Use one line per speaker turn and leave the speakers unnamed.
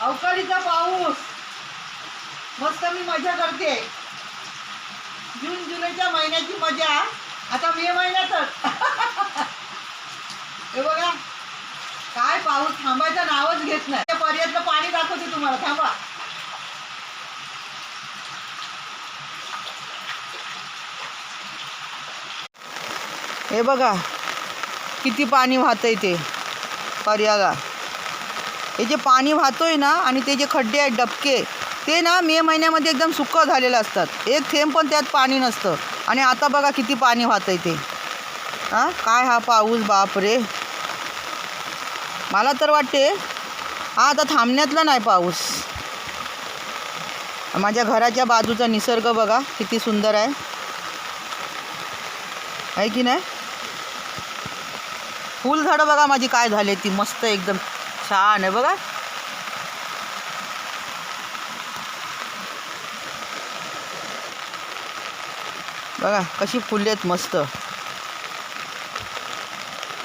अवकाळीचा पाऊस. मस्त मी मजा करते. जून जुलैच्या महिन्याची मजा. आता मे महिन्यातच. हे बघा काय पाऊस थांबायचं नावच घेत नाही. त्या पर्यंत पाणी दाखवते तुम्हाला थांबा. हे बघा किती पाणी वाहतंय ते पर्याला हे जे पाणी वाहतोय ना आणि ते जे खड्डे आहेत डबके ते ना मे महिन्यामध्ये एकदम सुक्कं झालेलं असतात. एक थेंब पण त्यात पाणी नसतं. आणि आता बघा किती पाणी वाहतंय ते. हां? काय हा पाऊस बापरे. मला तर वाटते हा आता थांबण्यातला नाही पाऊस. माझ्या घराच्या बाजूचा निसर्ग बघा किती सुंदर आहे. आहे की नाही? फुलझाडं बघा माझी काय झाली ती मस्त एकदम. छान आहे बघा. बघा कशी फुले आहेत मस्त.